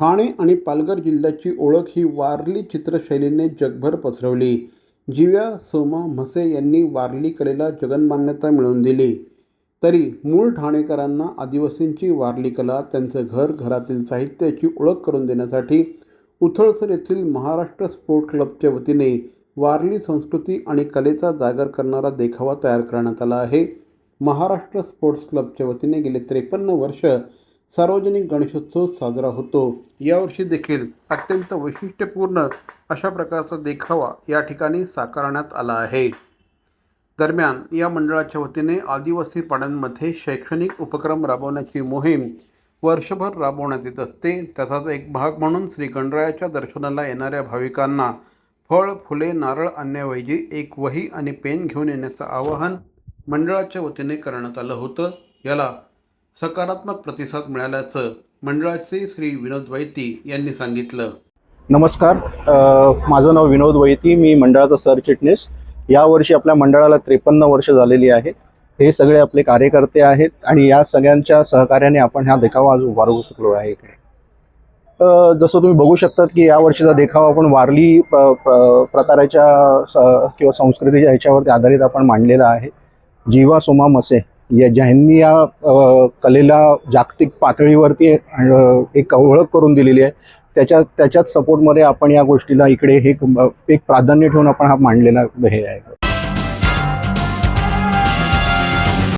ठाणे आणि पालघर जिल्ह्याची ओळख ही वारली चित्रशैलीने जगभर पसरवली. जिव्या सोमा म्हसे यांनी वारली कलेला जगनमान्यता मिळवून दिली. तरी मूळ ठाणेकरांना आदिवासींची वारली कला त्यांचं घर घरातील साहित्याची ओळख करून देण्यासाठी उथळसर येथील महाराष्ट्र स्पोर्ट क्लबच्या वतीने वारली संस्कृती आणि कलेचा जागर करणारा देखावा तयार करण्यात आला आहे. महाराष्ट्र स्पोर्ट्स क्लबच्या वतीने गेले त्रेपन्न वर्ष सार्वजनिक गणेशोत्सव साजरा होतो. यावर्षी देखील अत्यंत वैशिष्ट्यपूर्ण अशा प्रकारचा देखावा या ठिकाणी साकारण्यात आला आहे. दरम्यान या मंडळाच्या वतीने आदिवासी पाड्यांमध्ये शैक्षणिक उपक्रम राबवण्याची मोहीम वर्षभर राबवण्यात येत असते. त्याचाच एक भाग म्हणून श्री गणरायाच्या दर्शनाला येणाऱ्या भाविकांना फळ फुले नारळ आणण्याऐवजी एक वही आणि पेन घेऊन येण्याचं आवाहन मंडळाच्या वतीने करण्यात आलं होतं. याला सकारात्मक प्रतिसाद मिळाल्याचं मंडळाचे श्री विनोद वैती यांनी सांगितलं. नमस्कार. माझं नाव विनोद वैती मी मंडळाचा सरचिटणीस. यावर्षी आपल्या मंडळाला त्रेपन्न वर्ष झालेली आहे. हे सगळे आपले कार्यकर्ते आहेत आणि या सगळ्यांच्या सहकार्याने आपण हा देखावा आज उभारू शकलो आहे इकडे. जसं तुम्ही बघू शकतात की या वर्षीचा देखावा आपण वारली प- प्रकाराच्या किंवा संस्कृतीच्या ह्याच्यावरती आधारित आपण मांडलेला आहे. जीवा सोमा मसे. या ज्यांनी या कलेला जागतिक पातळीवरती एक ओळख करून दिलेली आहे त्याच्या त्याच्याच सपोर्टमध्ये आपण या गोष्टीला इकडे हे एक प्राधान्य ठेवून आपण हा मांडलेला हे आहे.